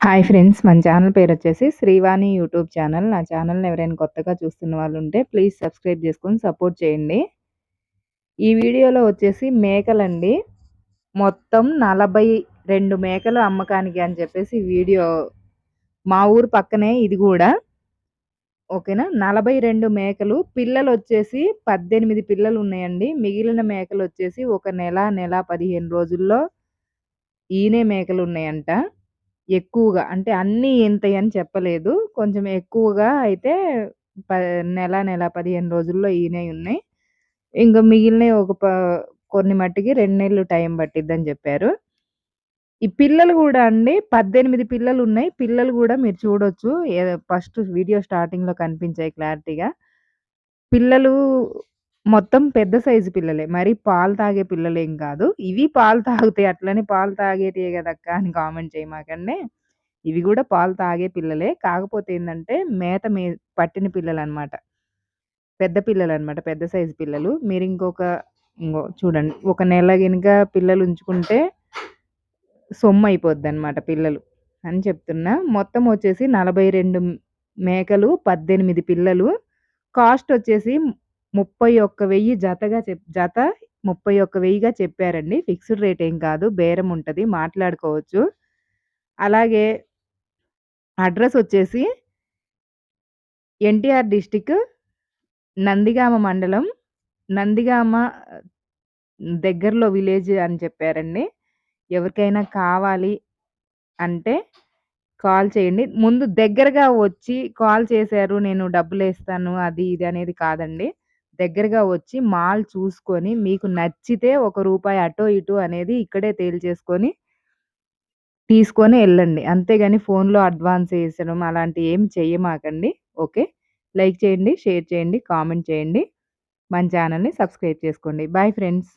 Hi friends మన channel పేరు వచ్చేసి శ్రీవాణి యూట్యూబ్ ఛానల్. నా ఛానల్ని ఎవరైనా కొత్తగా చూస్తున్న వాళ్ళు ఉంటే ప్లీజ్ సబ్స్క్రైబ్ చేసుకొని సపోర్ట్ చేయండి. ఈ వీడియోలో వచ్చేసి మేకలండి. మొత్తం నలభై రెండు మేకలు అమ్మకానికి అని చెప్పేసి వీడియో మా ఊరు పక్కనే ఇది కూడా. ఓకేనా? నలభై రెండు మేకలు. పిల్లలు వచ్చేసి పద్దెనిమిది పిల్లలు ఉన్నాయండి. మిగిలిన మేకలు వచ్చేసి ఒక నెల నెల పదిహేను రోజుల్లో ఈనే మేకలు ఉన్నాయంట. ఎక్కువగా అంటే అన్నీ ఇంతయని చెప్పలేదు. కొంచెం ఎక్కువగా అయితే ప నెల, నెల 15 రోజుల్లో ఈనేయి ఉన్నాయి. ఇంక మిగిలినయి ఒక ప కొన్ని మట్టికి 2 నెలలు టైం పట్టిద్దని జెప్పారు. ఈ పిల్లలు గూడా అండి 18 పిల్లలున్నాయి. పిల్లలు గూడా మీరు చూడొచ్చు. ఏదో ఫస్ట్ వీడియో స్టార్టింగ్‌లో కనిపించాయి క్లారిటీగా. పిల్లలు మొత్తం పెద్ద సైజు పిల్లలే. మరి పాలు తాగే పిల్లలేం కాదు. ఇవి పాలు తాగుతాయి. అట్లనే పాలు తాగేటియే కదక్క అని కామెంట్ చేయమాకండి. ఇవి కూడా పాలు తాగే పిల్లలే. కాకపోతే ఏంటంటే మేత మే పట్టిన పిల్లలు అనమాట పెద్ద పిల్లలు అనమాట పెద్ద సైజు పిల్లలు. మీరు ఇంకొక ఇంగో చూడండి. ఒక నెల కనుక పిల్లలు ఉంచుకుంటే సొమ్ము అయిపోద్ది అనమాట పిల్లలు అని చెప్తున్నా. మొత్తం వచ్చేసి 42 మేకలు, 18 పిల్లలు. కాస్ట్ వచ్చేసి 31,000 జతగా చెప్ జత 31,000గా చెప్పారండి. ఫిక్స్‌డ్ రేట్ ఏం కాదు. బేరం ఉంటుంది మాట్లాడుకోవచ్చు. అలాగే అడ్రస్ వచ్చేసి ఎన్టీఆర్ డిస్టిక్ నందిగామ మండలం. నందిగామ దగ్గరలో విలేజ్ అని చెప్పారండి. ఎవరికైనా కావాలి అంటే కాల్ చేయండి. ముందు దగ్గరగా వచ్చి కాల్ చేశారు. నేను డబ్బులు వేస్తాను అది ఇది అనేది కాదండి. దగ్గరగా వచ్చి మాల్ చూసుకొని మీకు నచ్చితే ఒక రూపాయి అటో ఇటు అనేది ఇక్కడే తేల్చేసుకొని తీసుకొని వెళ్ళండి అంతేగాని ఫోన్‌లో అడ్వాన్స్ వేసడం అలాంటివి ఏమి చెయ్యమాకండి. ఓకే. లైక్ చేయండి, షేర్ చేయండి, కామెంట్ చేయండి. మన ఛానల్‌ని సబ్స్క్రైబ్ చేసుకోండి. Bye friends.